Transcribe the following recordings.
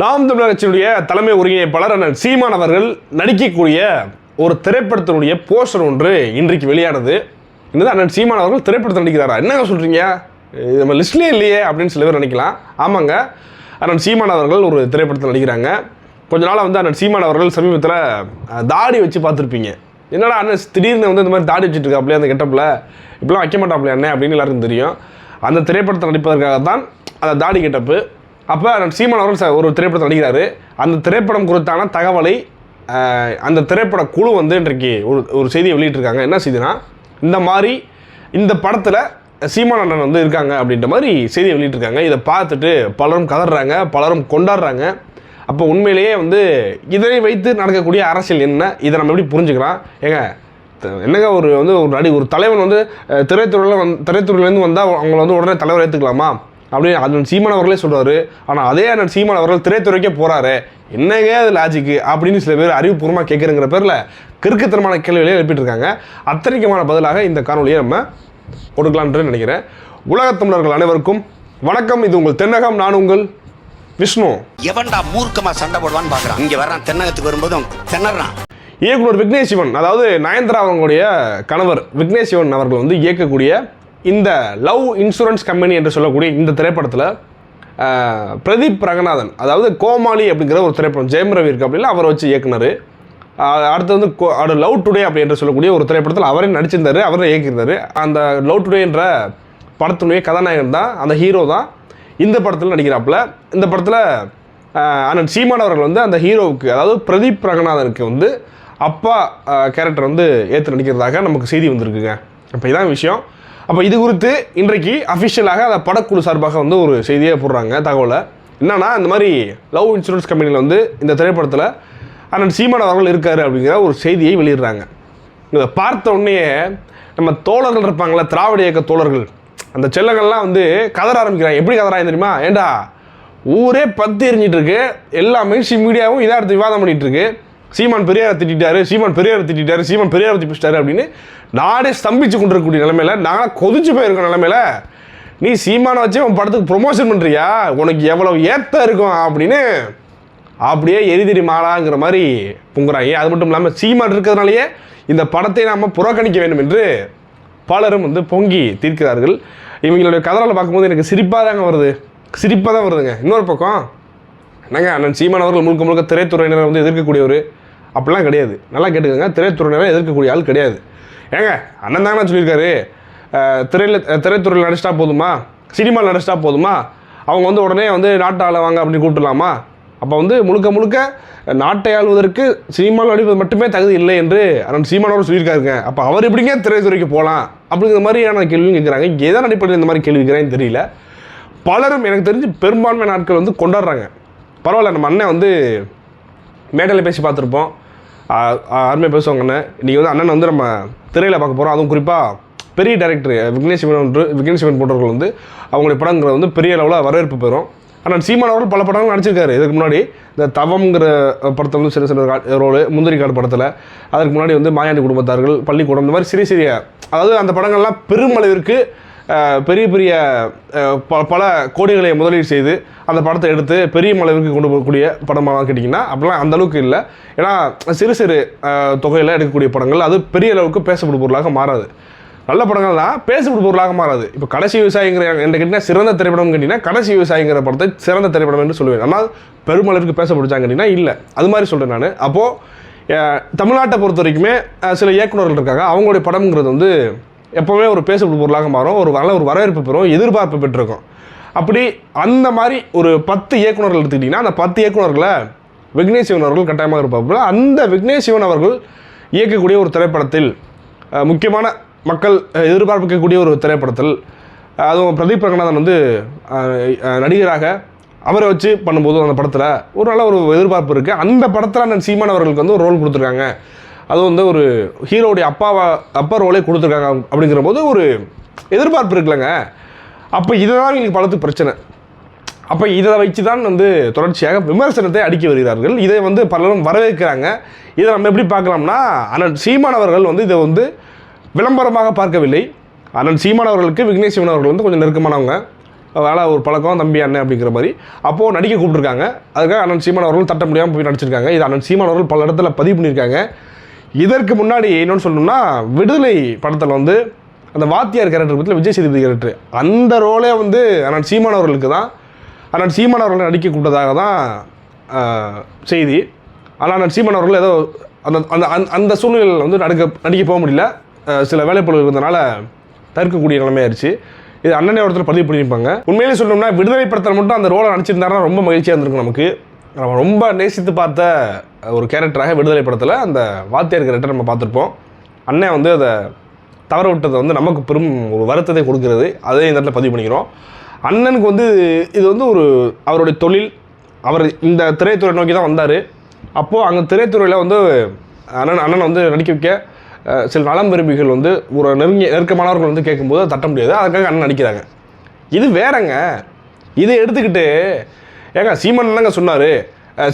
நாம் தமிழர் கட்சியினுடைய தலைமை ஒருங்கிணைப்பாளர் அண்ணன் சீமான் அவர்கள் நடிக்கக்கூடிய ஒரு திரைப்படத்தினுடைய போஸ்டர் ஒன்று இன்றைக்கு வெளியானது. என்னது அண்ணன் சீமான் அவர்கள் திரைப்படத்தில் நடிக்கிறாரா? என்னங்க சொல்கிறீங்க இது நம்ம லிஸ்ட்லேயே இல்லையே அப்படின்னு சில பேர் நினைக்கலாம். ஆமாங்க. அண்ணன் சீமான் அவர்கள் ஒரு திரைப்படத்தில் நடிக்கிறாங்க. கொஞ்ச நாளாக வந்து அண்ணன் சீமான் அவர்கள் சமீபத்தில் தாடி வச்சு பார்த்துருப்பீங்க. என்னடா அண்ணன் திடீர்னு வந்து இந்த மாதிரி தாடி வச்சுட்டு இருக்காப்லையே அந்த கெட்டப்பில்? இப்படிலாம் வைக்க மாட்டாப்லையா அண்ணன் அப்படின்னு எல்லாருக்கும் தெரியும். அந்த திரைப்படத்தை நடிப்பதற்காக தான் அந்த தாடி கெட்டப்பு. அப்போ சீமான் அவர்கள் ஒரு திரைப்படத்தை நடிக்கிறாரு. அந்த திரைப்படம் குறித்தான தகவலை அந்த திரைப்பட குழு வந்து இன்றைக்கு ஒரு ஒரு செய்தியை வெளியிட்டிருக்காங்க. என்ன செய்தினா இந்த மாதிரி இந்த படத்தில் சீமான் அண்ணன் வந்து இருக்காங்க அப்படின்ற மாதிரி செய்தியை வெளியிட்டிருக்காங்க. இதை பார்த்துட்டு பலரும் கதறாங்க பலரும் கொண்டாடுறாங்க. அப்போ உண்மையிலேயே வந்து இதை வைத்து நடக்கக்கூடிய அரசியல் என்ன? இதை நம்ம எப்படி புரிஞ்சுக்கலாம்? ஏங்க என்னங்க ஒரு வந்து ஒரு நடி ஒரு தலைவன் வந்து திரைத்துறையில் வந் திரைத்துறையிலேருந்து வந்தால் அவங்கள வந்து உடனே தலைவர் ஏற்றுக்கலாமா அப்படின்னு அண்ணன் சீமான் அவர்களே சொல்கிறாரு ஆனால் அதே அண்ணன் சீமான் அவர்கள் திரைத்துறைக்கே போகிறாரு என்னங்க அது லாஜிக்கு அப்படின்னு சில பேர் அறிவுபூர்வமாக கேட்குறங்கிற பேரில் கிறுக்குத்தனமான கேள்விகளே எழுப்பிட்டு இருக்காங்க அத்தனைக்குமான பதிலாக இந்த காணொலியை நம்ம கொடுக்கலான்ட்டு நினைக்கிறேன். உலகத் தமிழர்கள் அனைவருக்கும் வணக்கம். இது உங்கள் தென்னகம். நான் உங்கள் விஷ்ணு. எவன்டா மூர்க்கமா சண்டை போடுவான்னு பாக்குறான். இங்க வர்றான். தென்னகத்துக்கு வரும்போது திணறான். இயக்குனர் விக்னேஷ் சிவன் அதாவது நயன்தாரா அவங்களுடைய கணவர் விக்னேஷ் சிவன் அவர்கள் வந்து இயக்கக்கூடிய இந்த லவ் இன்சூரன்ஸ் கம்பெனி என்று சொல்லக்கூடிய இந்த திரைப்படத்தில் பிரதீப் ரங்கநாதன் அதாவது கோமாளி அப்படிங்கிற ஒரு திரைப்படம் ஜெயம் ரவி இருக்கு அப்படின்னா அவரை வச்சு இயக்குனர். அடுத்து வந்து கோ- அடு லவ் டுடே அப்படி என்று சொல்லக்கூடிய ஒரு திரைப்படத்தில் அவரே நடிச்சிருந்தாரு அவரே இயக்கியிருந்தார். அந்த லவ் டுடே என்ற படத்தினுடைய கதாநாயகன் தான் அந்த ஹீரோ தான் இந்த படத்தில் நடிக்கிறாப்புல இந்த படத்தில் அண்ணன் சீமான் அவர்கள் வந்து அந்த ஹீரோவுக்கு அதாவது பிரதீப் ரங்கநாதனுக்கு வந்து அப்பா கேரக்டர் வந்து ஏற்று நடிக்கிறதாக நமக்கு செய்தி வந்திருக்குங்க. அப்போ இதான் விஷயம். அப்போ இது குறித்து இன்றைக்கு அஃபிஷியலாக அந்த படக்குழு சார்பாக வந்து ஒரு செய்தியை போடுறாங்க தகவலை. என்னன்னா இந்த மாதிரி லவ் இன்சூரன்ஸ் கம்பெனியில் வந்து இந்த திரைப்படத்தில் அண்ணன் சீமான் அவர்கள் இருக்கார் அப்படிங்கிற ஒரு செய்தியை வெளியிடுறாங்க. இதை பார்த்த உடனே நம்ம தோழர்கள் இருப்பாங்களே திராவிட இயக்க தோழர்கள் அந்த செல்லங்கள்லாம் வந்து கதற ஆரம்பிக்கிறாங்க. எப்படி கதறாங்க தெரியுமா? ஏண்டா ஊரே பத்து எரிஞ்சிட்டு இருக்கு. எல்லா மெயின்ஸ்ட்ரீம் மீடியாவும் இதாக எடுத்து விவாதம் பண்ணிட்டு இருக்கு. சீமான் பெரியாரை திட்டாரு சீமான் பெரியாரை திட்டாரு சீமான் பெரியாரை திப்பிச்சிட்டாரு அப்படின்னு நாடே ஸ்தம்பிச்சு கொண்டிருக்கக்கூடிய நிலமையில நாங்களாம் கொதிச்சு போயிருக்க நிலமையில நீ சீமானை வச்சு உன் படத்துக்கு ப்ரொமோஷன் பண்ணுறியா உனக்கு எவ்வளவு ஏத்த இருக்கும் அப்படின்னு அப்படியே எரிதிரி மாலாங்கிற மாதிரி பொங்குறாங்க. அது மட்டும் இல்லாமல் சீமான் இருக்கிறதுனாலயே இந்த படத்தை நாம் புறக்கணிக்க வேண்டும் என்று பலரும் வந்து பொங்கி தீர்க்கிறார்கள். இவங்களுடைய கதறால் பார்க்கும்போது எனக்கு சிரிப்பாக தாங்க வருது. சிரிப்பாக தான் வருதுங்க. இன்னொரு பக்கம் என்னங்க அண்ணன் சீமான் அவர்கள் முழுக்க முழுக்க திரைத்துறையினரை வந்து எதிர்க்கக்கூடியவர். அப்படிலாம் கிடையாது. நல்லா கேட்டுக்கோங்க. திரைத்துறையினரை எதிர்க்கக்கூடிய ஆள் கிடையாது. ஏங்க அண்ணன் தானே சொல்லியிருக்காரு. திரையில் திரைத்துறையில் நடிச்சிட்டா போதுமா? சினிமாவில் நடிச்சிட்டா போதுமா? அவங்க வந்து உடனே வந்து நாட்டு ஆளை வாங்க அப்படின்னு கூப்பிட்டுலாமா அப்போ வந்து முழுக்க முழுக்க நாட்டை ஆளுவதற்கு சினிமாவில் நடிப்பது மட்டுமே தகுதி இல்லை என்று அண்ணன் சீமானோட சொல்லியிருக்காருங்க. அப்போ அவர் எப்படிங்க திரைத்துறைக்கு போகலாம்? அப்படிங்கிற மாதிரியான கேள்வியும் கேட்குறாங்க எதன் அடிப்படையில் இந்த மாதிரி கேள்வி கேட்குறாங்கன்னு தெரியல. பலரும் எனக்கு தெரிஞ்சு பெரும்பான்மை நாட்கள் வந்து கொண்டாடுறாங்க. பரவாயில்ல நம்ம அண்ணன் வந்து மேடையில் பேசி பார்த்துருப்போம். அருமை பேசுவாங்க அண்ணன் இன்றைக்கி வந்து அண்ணன் வந்து நம்ம திரையில் பார்க்க போகிறோம் அதுவும் குறிப்பாக பெரிய டேரக்டர் விக்னேஷ் சிவன் ஒன்று விக்னேஷ் சிவன் போன்றவர்கள் வந்து அவங்களுடைய படங்கள் வந்து பெரிய அளவில் வரவேற்பு பெறும். ஆனால் சீமான் அவர்கள் பல படங்கள் நடிச்சிருக்காரு. இதுக்கு முன்னாடி இந்த தவம்ங்கிற படத்தில் வந்து சிறு சிறு ரோலு முந்திரி காடு படத்தில். அதற்கு முன்னாடி வந்து மாயாண்டி குடும்பத்தார்கள் பள்ளிக்கூடம் இந்த மாதிரி சிறிய சிறிய அதாவது அந்த படங்கள்லாம் பெருமளவிற்கு பெரிய பெரிய ப- பல கோடிகளை முதலீடு செய்து அந்த படத்தை எடுத்து பெரிய அளவிற்கு கொண்டு போகக்கூடிய படமாக கேட்டிங்கன்னா அப்படிலாம் அந்த அளவுக்கு இல்லை. ஏன்னா சிறு சிறு தொகையில் எடுக்கக்கூடிய படங்கள் அது பெரிய அளவுக்கு பேசப்படும் பொருளாக மாறாது. நல்ல படங்கள் தான் பேசப்படும் பொருளாக மாறாது. இப்போ கடைசி விவசாயிங்கிற என்ன கேட்டிங்கன்னா சிறந்த திரைப்படம் கேட்டிங்கன்னா கடைசி விவசாயிங்கிற படத்தை சிறந்த திரைப்படம் என்று சொல்லுவேன். ஆனால் பெருமளவிற்கு பேசப்படுச்சாங்க கேட்டிங்கன்னா இல்லை. அது மாதிரி சொல்கிறேன் நான். அப்போது தமிழ்நாட்டை பொறுத்த வரைக்குமே சில இயக்குனர்கள் இருக்காங்க. அவங்களுடைய படம்ங்கிறது வந்து எப்போவுமே ஒரு பேசப்படும் பொருளாக மாறும். ஒரு நல்ல ஒரு வரவேற்பு பெறும். எதிர்பார்ப்பு பெற்றிருக்கும். அப்படி அந்த மாதிரி ஒரு பத்து இயக்குனர்கள் எடுத்துக்கிட்டிங்கன்னா அந்த பத்து இயக்குனர்களை விக்னேஷ் சிவன் அவர்கள் கட்டாயமாக இருப்பாப்புல அந்த விக்னேஷ் சிவன் அவர்கள் இயக்கக்கூடிய ஒரு திரைப்படத்தில் முக்கியமான மக்கள் எதிர்பார்க்கக்கூடிய ஒரு திரைப்படத்தில் அதுவும் பிரதீப் ரங்கநாதன் வந்து நடிகராக அவரை வச்சு பண்ணும்போது அந்த படத்தில் ஒரு நல்ல ஒரு எதிர்பார்ப்பு இருக்குது அந்த படத்தில் அந்த சீமான் அவர்களுக்கு வந்து ஒரு ரோல் கொடுத்துருக்காங்க. அதுவும் வந்து ஒரு ஹீரோடைய அப்பாவை அப்பா ரோலே கொடுத்துருக்காங்க அப்படிங்கிற போது ஒரு எதிர்பார்ப்பு இருக்குல்லங்க. அப்போ இதுதான் எங்களுக்கு படத்துக்கு பிரச்சனை. அப்போ இதை வச்சு தான் வந்து தொடர்ச்சியாக விமர்சனத்தை அடுக்கி வருகிறார்கள். இதை வந்து பலரும் வரவேற்கிறாங்க. இதை நம்ம எப்படி பார்க்கலாம்னா அண்ணன் சீமான் அவர்கள் வந்து இதை வந்து விளம்பரமாக பார்க்கவில்லை. அண்ணன் சீமான் அவர்களுக்கு விக்னேஷ் சிவன் அவர்கள் வந்து கொஞ்சம் நெருக்கமானவங்க. வேலை ஒரு பழக்கம் தம்பி அண்ணன் அப்படிங்கிற மாதிரி. அப்போது நடிக்க கூப்பிட்டுருக்காங்க. அதுக்காக அண்ணன் சீமான் அவர்கள் தட்ட முடியாமல் போய் நடிச்சிருக்காங்க. இது அண்ணன் சீமான் அவர்கள் பல இடத்துல பதிவு பண்ணியிருக்காங்க. இதற்கு முன்னாடி இன்னொன்று சொல்லணும்னா விடுதலை படத்தில் வந்து அந்த வாத்தியார் கேரக்டர் பற்றி விஜய் சேதுபதி கேரக்டர் அந்த ரோலே வந்து அண்ணன் சீமான் அவர்களுக்கு தான். அண்ணன் சீமான் அவர்களை நடிக்க கூப்பிட்டதாக தான் செய்தி. ஆனால் அண்ணன் சீமான் அவர்கள் ஏதோ அந்த அந்த அந்த- அந்த சூழ்நிலையில் வந்து நடிக்க நடிக்க போக முடியல. சில வேலைப்பொருள் இருந்தனால தவிர்க்கக்கூடிய நிலைமையாயிருச்சு இது அண்ணனே ஒருத்தர் பதிவு பண்ணியிருப்பாங்க. உண்மையிலே சொல்லணும்னா விடுதலை படத்தில் மட்டும் அந்த ரோலை நினச்சிருந்தாருன்னா ரொம்ப மகிழ்ச்சியாக இருந்திருக்கும் நமக்கு. நம்ம ரொம்ப நேசித்து பார்த்த ஒரு கேரக்டராக விடுதலை படத்தில் அந்த வாத்தியார் கேரக்டர் நம்ம பார்த்துருப்போம். அண்ணன் வந்து அதை தவற விட்டதை வந்து நமக்கு பெரும் ஒரு வருத்தத்தை கொடுக்கறது. அதே இந்த இடத்துல பதிவு பண்ணிக்கிறோம். அண்ணனுக்கு வந்து இது வந்து ஒரு அவருடைய தொழில். அவர் இந்த திரைத்துறை நோக்கி தான் வந்தார். அப்போது அந்த திரைத்துறையில் வந்து அண்ணன் அண்ணன் வந்து நடிக்க வைக்க சில நலம் விரும்பிகள் வந்து ஒரு நெருங்கிய நெருக்கமானவர்கள் வந்து கேட்கும்போது தட்ட முடியாது. அதுக்காக அண்ணன் நடிக்கிறாங்க. இது வேறங்க. இதை எடுத்துக்கிட்டு ஏங்க சீமான் என்னங்க சொன்னார்?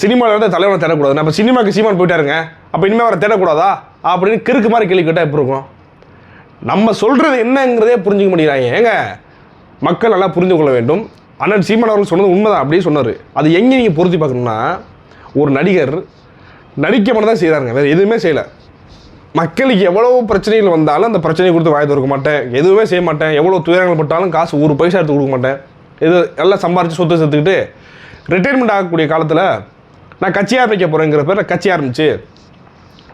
சினிமாவில் இருந்து தலைவனை தேடக்கூடாது. நம்ம சினிமாக்கு சீமான் போயிட்டாருங்க. அப்போ இனிமேல் அவரை தேடக்கூடாதா? அப்படின்னு கிறுக்கு மாதிரி கேள்வி கேட்டால் எப்படி இருக்கும்? நம்ம சொல்கிறது என்னங்கிறதே புரிஞ்சுக்க முடியறாங்க ஏங்க மக்கள் நல்லா புரிந்து கொள்ள வேண்டும். அண்ணன் சீமான் அவர்கள் சொன்னது உண்மைதான். அப்படியே சொன்னார். அது எங்கே நீங்கள் பொருத்தி பார்க்கணும்னா ஒரு நடிகர் நடிக்க மட்டும் தான் செய்கிறாருங்க வேறு எதுவுமே செய்யலை. மக்களுக்கு எவ்வளோ பிரச்சனைகள் வந்தாலும் அந்த பிரச்சனையை கொடுத்து வாய் திறக்க மாட்டேன். எதுவுமே செய்ய மாட்டேன். எவ்வளோ துயரங்கள் பட்டாலும் காசு ஒரு பைசா எடுத்து கொடுக்க மாட்டேன். இது எல்லாம் சம்பாரித்து சொத்து சேர்த்துக்கிட்டு ரிட்டைர்மெண்ட் ஆகக்கூடிய காலத்தில் நான் கட்சி ஆரம்பிக்க போகிறேங்கிற பேர் கட்சி ஆரம்பிச்சு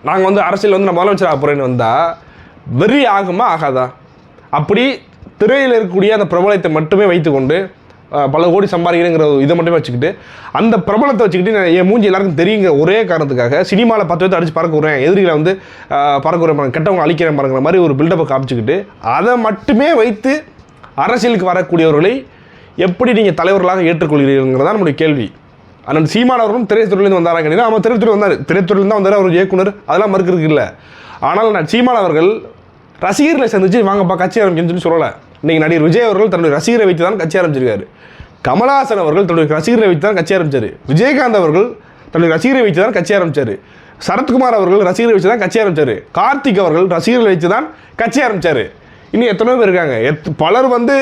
நாங்கள் வந்து அரசியல் வந்து நான் முதலமைச்சர் ஆக போகிறேன்னு வந்தால் வெறி ஆகுமா ஆகாதா? அப்படி திரையில் இருக்கக்கூடிய அந்த பிரபலத்தை மட்டுமே வைத்துக்கொண்டு பல கோடி சம்பாதிக்கிறேங்கிற இதை மட்டுமே வச்சுக்கிட்டு அந்த பிரபலத்தை வச்சுக்கிட்டு நான் என் மூஞ்சி எல்லாருக்கும் தெரியுங்கிற ஒரே காரணத்துக்காக சினிமாவில் பத்து பேர்த்து அடிச்சு பறக்குறேன் எதிரிகளை வந்து பறக்குறேன் பாருங்க, கெட்டவங்க அழிக்கிறேன் பாருங்கிற மாதிரி ஒரு பில்டப்பை காமிச்சிக்கிட்டு அதை மட்டுமே வைத்து அரசியலுக்கு வரக்கூடியவர்களை எப்படி நீங்கள் தலைவர்களாக ஏற்றுக்கொள்கிறீங்கிறதா நம்முடைய கேள்வி. அண்ணன் சீமான் அவர்களும் திரைத்துறையிலேருந்து வந்தாரா கேட்டீங்கன்னா அவன் திரைத்துறை வந்தார். திரைத்துறையிலேருந்து தான் வந்தார் அவர் இயக்குனர். அதெல்லாம் மறுக்கிறதுக்கு இல்லை. ஆனால் நான் சீமான் அவர்கள் ரசிகர்களை சந்திச்சு வாங்கப்பா கட்சி ஆரம்பிக்கணும்னு சொல்லி சொல்லலை. இன்றைக்கி நடிகர் விஜய் அவர்கள் தன்னுடைய ரசிகரை வைத்து தான் கட்சி ஆரம்பிச்சிருக்காரு. கமலஹாசன் அவர்கள் தன்னுடைய ரசிகரை வைத்து தான் கட்சி ஆரம்பிச்சார். விஜயகாந்த் அவர்கள் தன்னுடைய ரசிகரை வைத்து தான் கட்சி ஆரம்பிச்சார். சரத்குமார் அவர்கள் ரசிகரை வச்சு தான் கட்சி ஆரம்பிச்சார். கார்த்திக் அவர்கள் ரசிகர்களை வைத்து தான் கட்சி ஆரம்பிச்சார். இன்னும் எத்தனையோ பேர் இருக்காங்க. எத் பலர் வந்து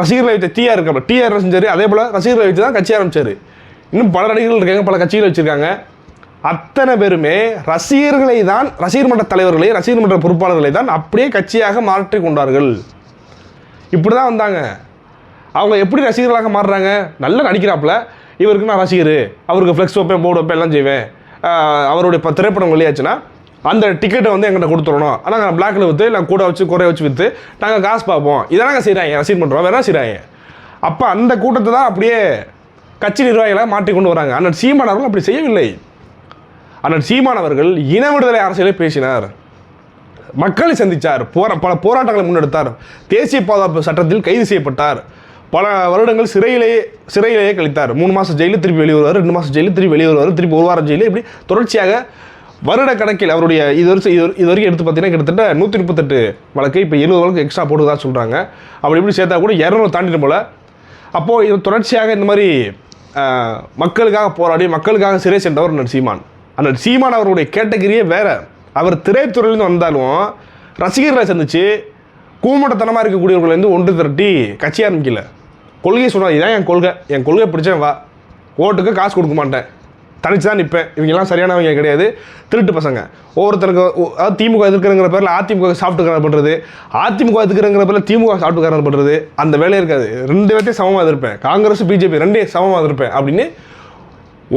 ரசிகர்களை வைத்த டிஆர் இருக்கப்போ டிஆர் செஞ்சார் அதே போல் ரசிகர்களை வைத்து தான் கட்சி ஆரம்பிச்சார். இன்னும் பல நடிகர்கள் இருக்காங்க பல கட்சிகள் வச்சுருக்காங்க. அத்தனை பேருமே ரசிகர்களை தான் ரசிகர் மன்ற தலைவர்களை ரசிகர் மன்ற பொறுப்பாளர்களை தான் அப்படியே கட்சியாக மாற்றி கொண்டார்கள். இப்படி தான் வந்தாங்க. அவங்க எப்படி ரசிகர்களாக மாறுறாங்க? நல்லா நடிக்கிறாப்புல. இவருக்கு நான் ரசிகர். அவருக்கு ஃப்ளெக்ஸ் வைப்பேன் போர்டு வைப்பேன் எல்லாம் செய்வேன். அவருடைய திரைப்படம் வெளியாச்சுன்னா அந்த டிக்கெட்டை வந்து எங்கிட்ட கொடுத்துடணும். ஆனால் நாங்கள் பிளாக்ல விற்று இல்லை கூட வச்சு குறைய வச்சு விற்று நாங்கள் காசு பார்ப்போம் இதெல்லாம் செய்கிறாங்க ரசீட் பண்ணுறோம் வேற செய்கிறாங்க அப்போ அந்த கூட்டத்தை தான் அப்படியே கட்சி நிர்வாகிகளாக மாற்றி கொண்டு வராங்க. அண்ணன் சீமான் அவர்கள் அப்படி செய்யவில்லை. அண்ணன் சீமான் அவர்கள் இன விடுதலை அரசியலை பேசினார். மக்களை சந்தித்தார் போரா பல போராட்டங்களை முன்னெடுத்தார். தேசிய பாதுகாப்பு சட்டத்தில் கைது செய்யப்பட்டார். பல வருடங்கள் சிறையிலேயே சிறையிலேயே கழித்தார். மூணு மாதம் ஜெயிலில் திருப்பி வெளியே வருவார் ரெண்டு மாதம் ஜெயிலில் திருப்பி வெளியே வருவார் திருப்பி ஒரு வாரம் ஜெயிலில் இப்படி தொடர்ச்சியாக வருட கணக்கில் அவருடைய இது வரைக்கும் இது இது வரைக்கும் எடுத்து பார்த்தீங்கன்னா கிட்டத்தட்ட நூற்றி முப்பத்தெட்டு வழக்கு இப்போ எழுபது வழக்கு எக்ஸ்ட்ரா போட்டுதா சொல்கிறாங்க அப்படி இப்படி சேர்த்தா கூட இரநூறு தாண்டிடும் போல. அப்போது இது தொடர்ச்சியாக இந்த மாதிரி மக்களுக்காக போராடி மக்களுக்காக சிறை சென்றவர் அண்ணன் சீமான். அண்ணன் சீமான் அவருடைய கேட்டகரியே வேறு. அவர் திரைத்துறையிலேருந்து வந்தாலும் ரசிகர்களை சந்திச்சு கூமட்டத்தனமாக இருக்கக்கூடியவர்களேருந்து ஒன்று திரட்டி கட்சி ஆரம்பிக்கல. கொள்கையை சொன்னார் இதான் என் கொள்கை. என் கொள்கை பிடிச்சேன் வா. ஓட்டுக்கு காசு கொடுக்க மாட்டேன். தனிச்சு தான் நிற்பேன் இவங்கெல்லாம் சரியானவங்க கிடையாது. திருட்டு பசங்க. ஒவ்வொருத்தருக்கு அதாவது திமுக எதிர்க்கிறங்கிற பேரில் அதிமுக சாப்பிட்டுக்காரன் பண்ணுறது அதிமுக எதிர்க்கிறங்கிற பேரில் திமுக சாப்பிட்டுக்காரன் பண்ணுறது அந்த வேலையே இருக்காது. ரெண்டு பேர்த்தையும் சமமாக எதிர்ப்பேன். காங்கிரஸ் பிஜேபி ரெண்டே சமமாக எதிர்ப்பேன் அப்படின்னு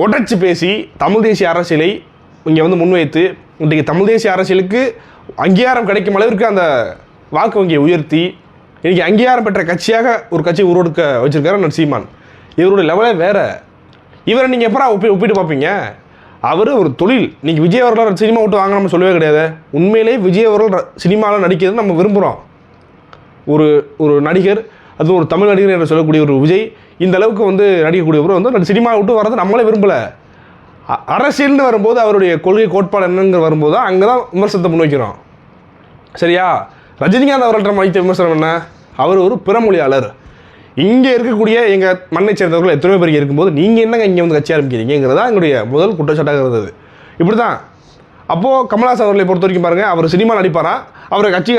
உடச்சி பேசி தமிழ் தேசிய அரசியலை இங்கே வந்து முன்வைத்து இன்றைக்கு தமிழ் தேசிய அரசியலுக்கு அங்கீகாரம் கிடைக்கும் அளவிற்கு அந்த வாக்கு வங்கியை உயர்த்தி இன்றைக்கி அங்கீகாரம் பெற்ற கட்சியாக ஒரு கட்சியை உருவெடுக்க வச்சிருக்காரு நான் சீமான் இவருடைய லெவலே வேறு. இவரை நீங்கள் எப்போ ஒப்பி ஒப்பிட்டு பார்ப்பீங்க? அவர் ஒரு தொழில். நீங்கள் விஜய் அவர்கள் சினிமா விட்டு வாங்கணும்னு சொல்லவே கிடையாது. உண்மையிலே விஜய் அவர்கள் சினிமாவில் நடிக்கிறது நம்ம விரும்புகிறோம் ஒரு ஒரு நடிகர் அது ஒரு தமிழ் நடிகர் என்று சொல்லக்கூடிய ஒரு விஜய் இந்த அளவுக்கு வந்து நடிக்கக்கூடியவர் வந்து சினிமா விட்டு வரது நம்மளே விரும்பலை. அ- அரசியல்னு வரும்போது அவருடைய கொள்கை கோட்பாடு என்னங்கிற வரும்போது தான் அங்கே தான் விமர்சனத்தை முன்வைக்கிறோம். சரியா? ரஜினிகாந்த் அவர்கள்ட்ட வைத்த விமர்சனம் என்ன? அவர் ஒரு பிறமொழியாளர். இங்கே இருக்கக்கூடிய எங்கள் மண்ணை சேர்ந்தவர்கள் எத்தனையோ பேர் இருக்கும்போது நீங்கள் என்னங்க இங்கே வந்து கட்சி ஆரம்பிக்கிறீங்கிறதா எங்களுடைய முதல் குற்றச்சாட்டாக இருந்தது. இப்படி தான் அப்போது கமல்ஹாசன் அவர்களை பொறுத்த வரைக்கும் பாருங்கள் அவர் சினிமா நடிப்பாரா? அவர் கட்சி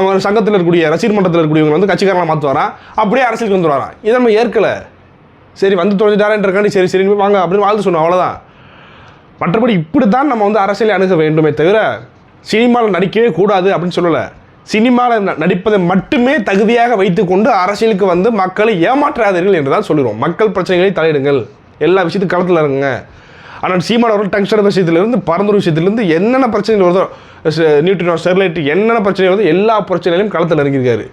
அவர் சங்கத்தில் இருக்கக்கூடிய ரசிகர் மன்றத்தில் இருக்கக்கூடியவங்க வந்து கட்சிக்காரலாம் மாற்றுவாரா அப்படியே அரசியலுக்கு வந்துடுவாராம் இதை நம்ம ஏற்கலை. சரி வந்து தொலைஞ்சிட்டாரன்றக்காண்டி சரி சரி வாங்க அப்படின்னு வாழ்த்து சொன்னோம் அவ்வளோதான் மற்றபடி இப்படி தான் நம்ம வந்து அரசியலை அணுக வேண்டுமே தவிர சினிமாவில் நடிக்கவே கூடாது அப்படின்னு சொல்லலை. சினிமாவில் நடிப்பதை மட்டுமே தகுதியாக வைத்துக்கொண்டு அரசியலுக்கு வந்து மக்களை ஏமாற்றாதீர்கள் என்று தான் சொல்லிடுவோம் மக்கள் பிரச்சனைகளை தலையிடுங்கள். எல்லா விஷயத்துக்கும் களத்தில் இருங்க. ஆனால் சீமான் அவர்கள் டங்ஸ்டர் விஷயத்திலிருந்து பரந்தூர் விஷயத்திலிருந்து என்னென்ன பிரச்சனைகள் வருதோ நியூட்ரினோ ஸ்டெர்லைட் என்னென்ன பிரச்சனை வருதோ எல்லா பிரச்சனைகளையும் களத்தில் இறங்கியிருக்காரு.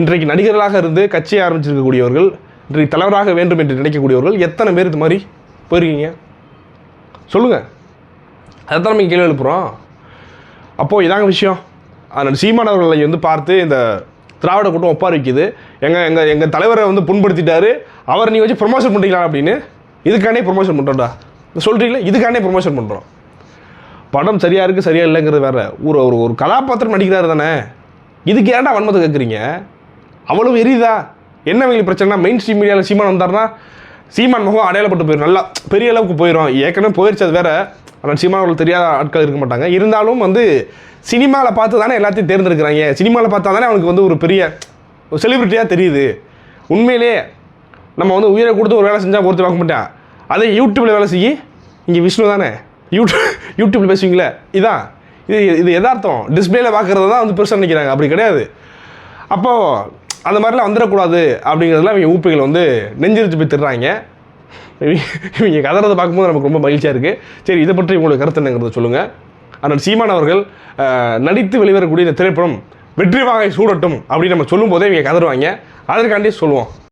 இன்றைக்கு நடிகர்களாக இருந்து கட்சியை ஆரம்பிச்சிருக்கக்கூடியவர்கள் இன்றைக்கு தலைவராக வேண்டும் என்று நினைக்கக்கூடியவர்கள் எத்தனை பேர் இது மாதிரி போயிருக்கீங்க? சொல்லுங்கள் அதைத்தான் நம்ம கேள்வி எழுப்புகிறோம் அப்போது இதாங்க விஷயம். அதனால் சீமானவர்களை வந்து பார்த்து இந்த திராவிட கூட்டம் ஒப்பாரி வைக்குது எங்கள் எங்கள் எங்கள் தலைவரை வந்து புண்படுத்திட்டாரு. அவரை நீங்கள் வச்சு ப்ரொமோஷன் பண்ணுறீங்களா அப்படின்னு? இதுக்காண்டே ப்ரொமோஷன் பண்ணுறோம்டா சொல்கிறீங்களே இதுக்காண்டே ப்ரொமோஷன் பண்ணுறோம் படம் சரியாக இருக்குது சரியாக இல்லைங்கிறது வேறு. ஒரு ஒரு ஒரு கதாபாத்திரம் நடிக்கிறாரு தானே. இதுக்கு ஏன்டா வன்மத்தை கேட்குறீங்க அவ்வளவு எரியுதா? என்ன அவங்களுக்கு பிரச்சனைனா மெயின் ஸ்ட்ரீம் மீடியாவில் சீமான் வந்தாருன்னா சீமான் முகம் அடையாளப்பட்டு போயிடும் நல்லா பெரிய அளவுக்கு போயிடும் ஏற்கனவே போயிடுச்சு அது வேறு. ஆனால் சீமான் தெரியாத ஆட்கள் இருக்க மாட்டாங்க. இருந்தாலும் வந்து சினிமாவில் பார்த்து தானே எல்லாத்தையும் தேர்ந்தெடுக்கிறாங்க. சினிமாவில் பார்த்தா தானே அவனுக்கு வந்து ஒரு பெரிய ஒரு செலிபிரிட்டியாக தெரியுது. உண்மையிலே நம்ம வந்து உயிரை கொடுத்து ஒரு வேலை செஞ்சால் ஒருத்தர் பார்க்க மாட்டேன் அதே யூடியூப்பில் வேலை செய்யி இங்கே விஷ்ணு தானே. யூடியூப் யூடியூப்பில் பேசுவீங்களே? இதான். இது இது எதார்த்தம் டிஸ்பிளேல பார்க்குறது தான் வந்து பெருசாக நினைக்கிறாங்க. அப்படி கிடையாது. அப்போது அந்த மாதிரிலாம் வந்துடக்கூடாது அப்படிங்கிறதுலாம் இவங்க ஊப்பிகள் வந்து நெஞ்சரிச்சு போய் திடுறாங்க இவங்க கதறதை பார்க்கும்போது நமக்கு ரொம்ப மகிழ்ச்சியாக இருக்குது சரி இதை பற்றி உங்களுக்கு கருத்து என்னங்கிறத சொல்லுங்கள் ஆனால் சீமான் அவர்கள் நடித்து வெளிவரக்கூடிய இந்த திரைப்படம் வெற்றி வாகை சூடட்டும் அப்படின்னு நம்ம சொல்லும்போதே இவங்க கதறுவாங்க. அதற்காண்டி சொல்லுவோம்.